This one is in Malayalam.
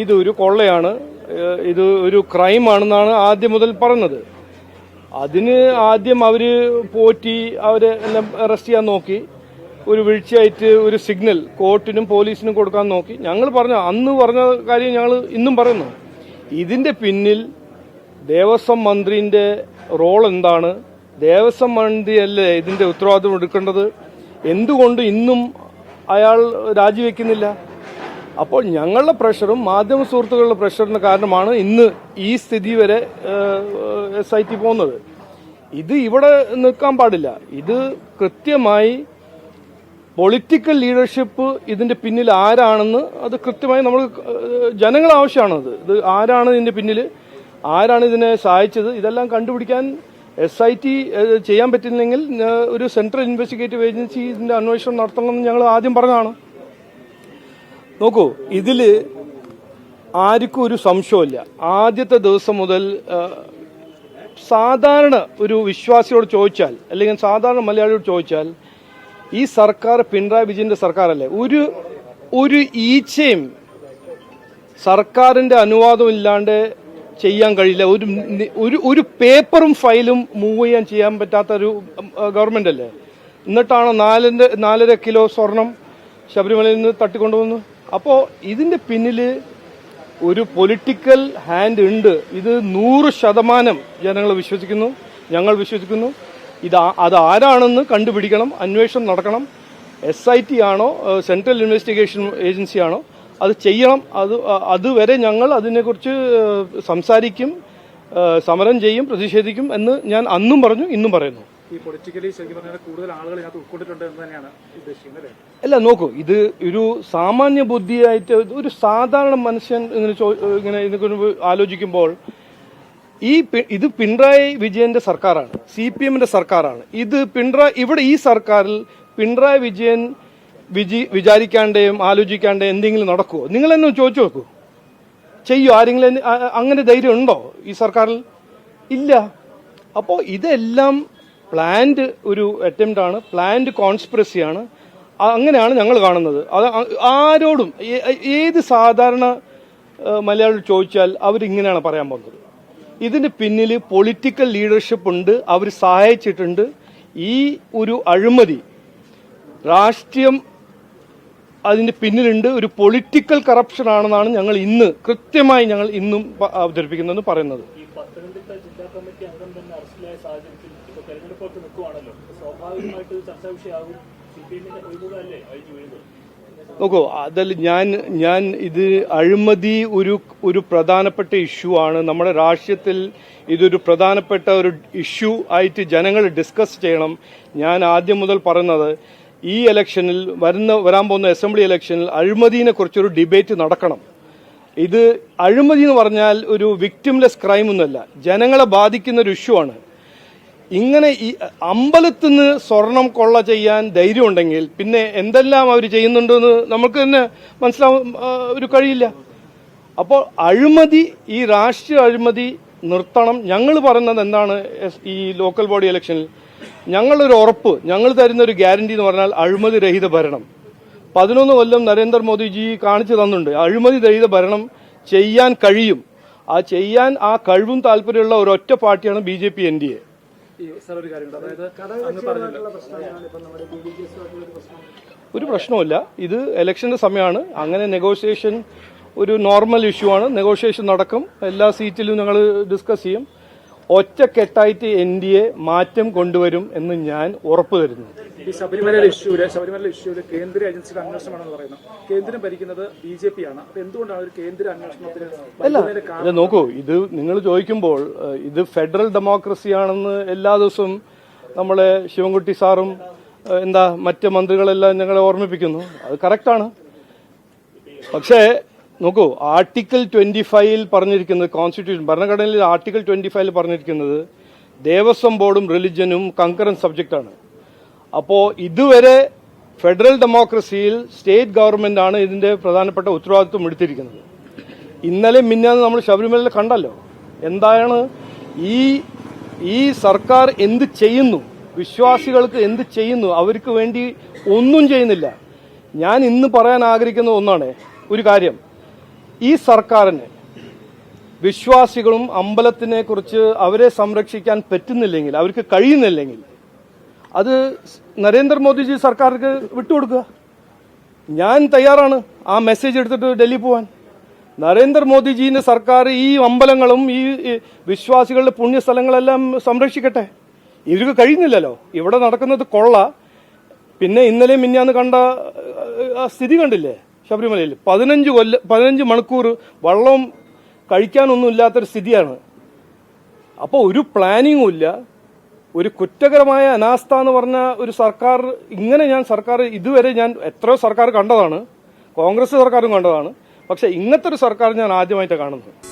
ഇതൊരു കൊള്ളയാണ്. ഇത് ഒരു ക്രൈമാണെന്നാണ് ആദ്യം മുതൽ പറഞ്ഞത്. അതിന് ആദ്യം അവർ പോറ്റി അവരെ എല്ലാം അറസ്റ്റ് ചെയ്യാൻ നോക്കി. ഒരു വീഴ്ചയായിട്ട് ഒരു സിഗ്നൽ കോർട്ടിനും പോലീസിനും കൊടുക്കാൻ നോക്കി. ഞങ്ങൾ പറഞ്ഞ അന്ന് പറഞ്ഞ കാര്യം ഞങ്ങൾ ഇന്നും പറയുന്നു. ഇതിന്റെ പിന്നിൽ ദേവസ്വം മന്ത്രിന്റെ റോൾ എന്താണ്? ദേവസ്വം മന്ത്രിയല്ലേ ഇതിന്റെ ഉത്തരവാദിത്വം എടുക്കേണ്ടത്? എന്തുകൊണ്ട് ഇന്നും അയാൾ രാജിവെക്കുന്നില്ല? അപ്പോൾ ഞങ്ങളുടെ പ്രഷറും മാധ്യമ സുഹൃത്തുക്കളുടെ പ്രഷറിന് കാരണമാണ് ഇന്ന് ഈ സ്ഥിതി വരെ എസ് ഐ ടി പോകുന്നത്. ഇത് ഇവിടെ നിൽക്കാൻ പാടില്ല. ഇത് കൃത്യമായി പൊളിറ്റിക്കൽ ലീഡർഷിപ്പ് ഇതിന്റെ പിന്നിൽ ആരാണെന്ന് അത് കൃത്യമായി നമ്മൾ ജനങ്ങൾ ആവശ്യമാണത് ഇത് ആരാണ് ഇതിന്റെ പിന്നിൽ? ആരാണ് ഇതിനെ സഹായിച്ചത്? ഇതെല്ലാം കണ്ടുപിടിക്കാൻ എസ് ഐ ടി ചെയ്യാൻ പറ്റില്ലെങ്കിൽ ഒരു സെൻട്രൽ ഇൻവെസ്റ്റിഗേറ്റീവ് ഏജൻസി ഇതിന്റെ അന്വേഷണം നടത്തണമെന്ന് ഞങ്ങൾ ആദ്യം പറഞ്ഞതാണ്. നോക്കൂ ഇതിൽ ആർക്കും ഒരു സംശയമില്ല ആദ്യത്തെ ദിവസം മുതൽ സാധാരണ ഒരു വിശ്വാസിയോട് ചോദിച്ചാൽ അല്ലെങ്കിൽ സാധാരണ മലയാളിയോട് ചോദിച്ചാൽ ഈ സർക്കാർ പിണറായി വിജയന്റെ സർക്കാരല്ലേ ഒരു ഒരു ഈച്ചയും സർക്കാരിന്റെ അനുവാദം ഇല്ലാണ്ട് ചെയ്യാൻ കഴിയില്ല. ഒരു ഒരു ഒരു പേപ്പറും ഫയലും മൂവ് ചെയ്യാൻ ചെയ്യാൻ പറ്റാത്ത ഒരു ഗവൺമെന്റ് അല്ലേ എന്നിട്ടാണോ നാലര കിലോ സ്വർണം ശബരിമലയിൽ നിന്ന് തട്ടിക്കൊണ്ടുവന്നു അപ്പോൾ ഇതിന്റെ പിന്നിൽ ഒരു പൊളിറ്റിക്കൽ ഹാൻഡ് ഉണ്ട്. ഇത് നൂറ് ശതമാനം ജനങ്ങൾ വിശ്വസിക്കുന്നു ഞങ്ങൾ വിശ്വസിക്കുന്നു. ഇത് അത് ആരാണെന്ന് കണ്ടുപിടിക്കണം അന്വേഷണം നടക്കണം. എസ് ഐ ടി ആണോ സെൻട്രൽ ഇൻവെസ്റ്റിഗേഷൻ ഏജൻസി ആണോ അത് ചെയ്യണം. അത് അതുവരെ ഞങ്ങൾ അതിനെക്കുറിച്ച് സംസാരിക്കും സമരം ചെയ്യും പ്രതിഷേധിക്കും എന്ന് ഞാൻ അന്നും പറഞ്ഞു ഇന്നും പറയുന്നു. ഈ പൊളിറ്റിക്കലി ശരിക്കും പറഞ്ഞാൽ കൂടുതൽ ആളുകൾ ഇതിനകത്ത് ഉൾക്കൊണ്ടിട്ടുണ്ട് എന്ന് തന്നെയാണ് ഉദ്ദേശിക്കുന്നത് അല്ലേ? അല്ല നോക്കൂ ഇത് ഒരു സാമാന്യ ബുദ്ധിയായിട്ട് ഒരു സാധാരണ മനുഷ്യൻ ഇങ്ങനെ ഇങ്ങനെ ആലോചിക്കുമ്പോൾ ഈ ഇത് പിണറായി വിജയന്റെ സർക്കാരാണ് സി പി എമ്മിന്റെ സർക്കാരാണ്. ഇത് പിണറായി ഇവിടെ ഈ സർക്കാരിൽ പിണറായി വിജയൻ വിജി വിചാരിക്കാണ്ടേയും ആലോചിക്കാണ്ടേയും എന്തെങ്കിലും നടക്കുമോ നിങ്ങൾ എന്നെ ചോദിച്ചു നോക്കൂ. ചെയ്യോ? ആരെങ്കിലും അങ്ങനെ ധൈര്യം ഉണ്ടോ ഈ സർക്കാരിൽ? ഇല്ല. അപ്പോൾ ഇതെല്ലാം പ്ലാൻഡ് ഒരു അറ്റംപ്റ്റ് ആണ് പ്ലാൻഡ് കോൺസ്പിറസിയാണ് അങ്ങനെയാണ് ഞങ്ങൾ കാണുന്നത്. അത് ആരോടും ഏത് സാധാരണ മലയാളി ചോദിച്ചാൽ അവരിങ്ങനെയാണ് പറയാൻ പോകുന്നത്. ഇതിന് പിന്നിൽ പൊളിറ്റിക്കൽ ലീഡർഷിപ്പ് ഉണ്ട് അവർ സഹായിച്ചിട്ടുണ്ട്. ഈ ഒരു അഴിമതി രാഷ്ട്രീയം അതിന്റെ പിന്നിലുണ്ട് ഒരു പൊളിറ്റിക്കൽ കറപ്ഷൻ ആണെന്നാണ് ഞങ്ങൾ ഇന്ന് കൃത്യമായി ഞങ്ങൾ ഇന്നും അവതരിപ്പിക്കുന്നതെന്ന് അവതരിപ്പിക്കുന്നത് പറയുന്നത് കമ്മിറ്റി അംഗം തന്നെ തെരഞ്ഞെടുപ്പൊക്കെ നിൽക്കുവാണല്ലോ. സ്വാഭാവികമായിട്ട് ചർച്ചാ വിഷയമാകും. സി പി എമ്മിന്റെ ഒഴിവുകളല്ലേ അഴിഞ്ഞു വീഴുന്നത് നോക്കൂ അതിൽ ഞാൻ ഞാൻ ഇത് അഴിമതി ഒരു ഒരു പ്രധാനപ്പെട്ട ഇഷ്യൂ ആണ്. നമ്മുടെ രാഷ്ട്രീയത്തിൽ ഇതൊരു പ്രധാനപ്പെട്ട ഒരു ഇഷ്യൂ ആയിട്ട് ജനങ്ങൾ ഡിസ്കസ് ചെയ്യണം. ഞാൻ ആദ്യം മുതൽ പറയുന്നത് ഈ ഇലക്ഷനിൽ വരുന്ന വരാൻ പോകുന്ന അസംബ്ലി ഇലക്ഷനിൽ അഴിമതിനെ കുറിച്ചൊരു ഡിബേറ്റ് നടക്കണം. ഇത് അഴിമതി എന്ന് പറഞ്ഞാൽ ഒരു വിക്ടിംലെസ് ക്രൈം ഒന്നുമല്ല. ജനങ്ങളെ ബാധിക്കുന്ന ഒരു ഇഷ്യൂ ആണ്. ഇങ്ങനെ ഈ അമ്പലത്തിൽ നിന്ന് സ്വർണം കൊള്ള ചെയ്യാൻ ധൈര്യം ഉണ്ടെങ്കിൽ പിന്നെ എന്തെല്ലാം അവർ ചെയ്യുന്നുണ്ടെന്ന് നമുക്ക് തന്നെ മനസ്സിലാവും ഒരു കഴിയില്ല. അപ്പോൾ അഴിമതി ഈ രാഷ്ട്രീയ അഴിമതി നിർത്തണം. ഞങ്ങൾ പറയുന്നത് എന്താണ് ഈ ലോക്കൽ ബോഡി ഇലക്ഷനിൽ? ഞങ്ങളൊരു ഉറപ്പ് ഞങ്ങൾ തരുന്ന ഒരു ഗ്യാരണ്ടി എന്ന് പറഞ്ഞാൽ അഴിമതി രഹിത ഭരണം. പതിനൊന്ന് കൊല്ലം നരേന്ദ്രമോദിജി കാണിച്ചു തന്നിട്ടുണ്ട്. അഴിമതി രഹിത ഭരണം ചെയ്യാൻ കഴിയും. ആ ചെയ്യാൻ ആ കഴിവും താല്പര്യമുള്ള ഒരൊറ്റ പാർട്ടിയാണ് B J P N D A. ഈ സാർ ഒരു കാര്യമുണ്ട് അതായത് അങ്ങ് പറഞ്ഞല്ലോ. ഒരു പ്രശ്നവുമില്ല. ഇത് ഇലക്ഷന്റെ സമയമാണ്. അങ്ങനെ നെഗോഷിയേഷൻ ഒരു നോർമൽ ഇഷ്യൂ ആണ്. നെഗോഷിയേഷൻ നടക്കും. എല്ലാ സീറ്റിലും ഞങ്ങൾ ഡിസ്കസ് ചെയ്യും. ഒറ്റക്കെട്ടായിട്ട് എൻ ഡി എ മാറ്റം കൊണ്ടുവരും എന്ന് ഞാൻ ഉറപ്പു തരുന്നു. ഈ ശബരിമലയിലെ ഇഷ്യൂൽ കേന്ദ്ര ഏജൻസിയുടെ അന്വേഷണമാണെന്ന് പറയുന്നത് കേന്ദ്രം ഭരിക്കുന്നത് ബി ജെ പി ആണ് അപ്പൊ എന്തുകൊണ്ടാണ് ഒരു കേന്ദ്ര അന്വേഷണത്തിന് അല്ല നോക്കൂ ഇത് നിങ്ങൾ ചോദിക്കുമ്പോൾ ഇത് ഫെഡറൽ ഡെമോക്രസിയാണെന്ന് എല്ലാ ദിവസവും നമ്മളെ ശിവൻകുട്ടി സാറും എന്താ മറ്റ് മന്ത്രികളെല്ലാം ഞങ്ങളെ ഓർമ്മിപ്പിക്കുന്നു. അത് കറക്റ്റാണ്. പക്ഷേ നോക്കൂ ആർട്ടിക്കിൾ ട്വന്റി ഫൈവിൽ പറഞ്ഞിരിക്കുന്നത് കോൺസ്റ്റിറ്റ്യൂഷൻ ഭരണഘടനയിൽ ആർട്ടിക്കിൾ ട്വന്റി ഫൈവിൽ പറഞ്ഞിരിക്കുന്നത് ദേവസ്വം ബോർഡും റിലിജനും കങ്കറൻ സബ്ജക്റ്റാണ് അപ്പോൾ ഇതുവരെ ഫെഡറൽ ഡെമോക്രസിയിൽ സ്റ്റേറ്റ് ഗവൺമെന്റ് ആണ് ഇതിന്റെ പ്രധാനപ്പെട്ട ഉത്തരവാദിത്വം എടുത്തിരിക്കുന്നത്. ഇന്നലെ മിന്നാന്ന് നമ്മൾ ശബരിമലയിൽ കണ്ടല്ലോ. എന്താണ്? ഈ ഈ സർക്കാർ എന്ത് ചെയ്യുന്നു? വിശ്വാസികൾക്ക് എന്ത് ചെയ്യുന്നു? അവർക്ക് വേണ്ടി ഒന്നും ചെയ്യുന്നില്ല. ഞാൻ ഇന്ന് പറയാൻ ആഗ്രഹിക്കുന്ന ഒന്നാണ് ഒരു കാര്യം. ഈ സർക്കാരിന് വിശ്വാസികളും അമ്പലത്തിനെ കുറിച്ച് അവരെ സംരക്ഷിക്കാൻ പറ്റുന്നില്ലെങ്കിൽ അവർക്ക് കഴിയുന്നില്ലെങ്കിൽ അത് നരേന്ദ്രമോദിജി സർക്കാർക്ക് വിട്ടുകൊടുക്കുക. ഞാൻ തയ്യാറാണ് ആ മെസ്സേജ് എടുത്തിട്ട് ഡൽഹി പോവാൻ. നരേന്ദ്രമോദിജീന്റെ സർക്കാർ ഈ അമ്പലങ്ങളും ഈ വിശ്വാസികളുടെ പുണ്യസ്ഥലങ്ങളെല്ലാം സംരക്ഷിക്കട്ടെ. ഇവർക്ക് കഴിയുന്നില്ലല്ലോ. ഇവിടെ നടക്കുന്നത് കൊള്ള. പിന്നെ ഇന്നലെ മിന്നാന്ന് കണ്ട സ്ഥിതി കണ്ടില്ലേ? ശബരിമലയിൽ പതിനഞ്ച് കൊല്ല പതിനഞ്ച് മണിക്കൂർ വള്ളവും കഴിക്കാനൊന്നും ഇല്ലാത്തൊരു സ്ഥിതിയാണ്. അപ്പോൾ ഒരു പ്ലാനിങ്ങും ഇല്ല. ഒരു കുറ്റകരമായ അനാസ്ഥ എന്ന് പറഞ്ഞ ഒരു സർക്കാർ ഇങ്ങനെ ഞാൻ സർക്കാർ ഇതുവരെ ഞാൻ എത്രയോ സർക്കാർ കണ്ടതാണ്. കോൺഗ്രസ് സർക്കാരും കണ്ടതാണ്. പക്ഷേ ഇങ്ങനത്തെ ഒരു സർക്കാർ ഞാൻ ആദ്യമായിട്ടാണ് കാണുന്നത്.